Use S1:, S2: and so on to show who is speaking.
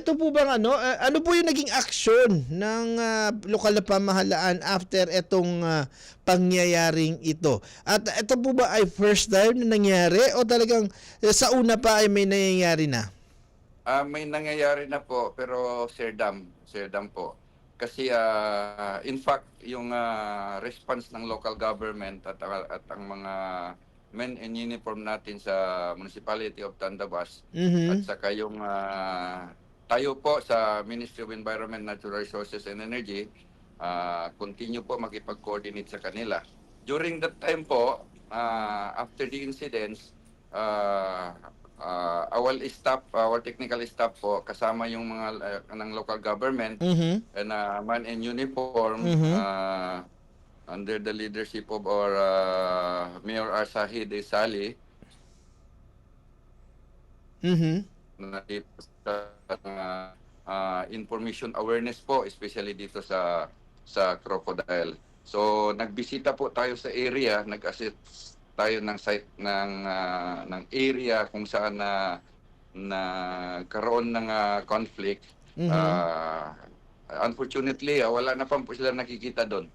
S1: ito po bang ano, ah, ano po yung naging aksyon ng ah, lokal na pamahalaan after itong ah, pangyayaring ito? At ito po ba ay first time na nangyari o talagang eh, sa una pa ay may nangyayari na?
S2: Ah, may nangyayari na po pero Sir Dam, Sir Dam po. Kasi ah, in fact yung ah, response ng local government at at ang mga men in uniform natin sa Municipality of Tandabas at
S1: Mhm.
S2: saka yung ah, tayo po sa Ministry of Environment, Natural Resources and Energy, ah, continue po makipag-coordinate sa kanila. During that time po, ah, after the incidents, ah, ah, our staff, our technical staff po, kasama yung mga ah, ng local government
S1: Mhm.
S2: and ah, man in uniform,
S1: Mhm.
S2: ah, under the leadership of our ah, Mayor Arsahi De Sali,
S1: Mhm.
S2: Na sa uh, uh, information awareness po especially dito sa sa crocodile. So nagbisita po tayo sa area, nag-assist tayo ng site ng ah, ng area kung saan na na karoon ng ah, conflict.
S1: Mhm.
S2: Ah, unfortunately, ah, wala na pa po sila nakikita doon.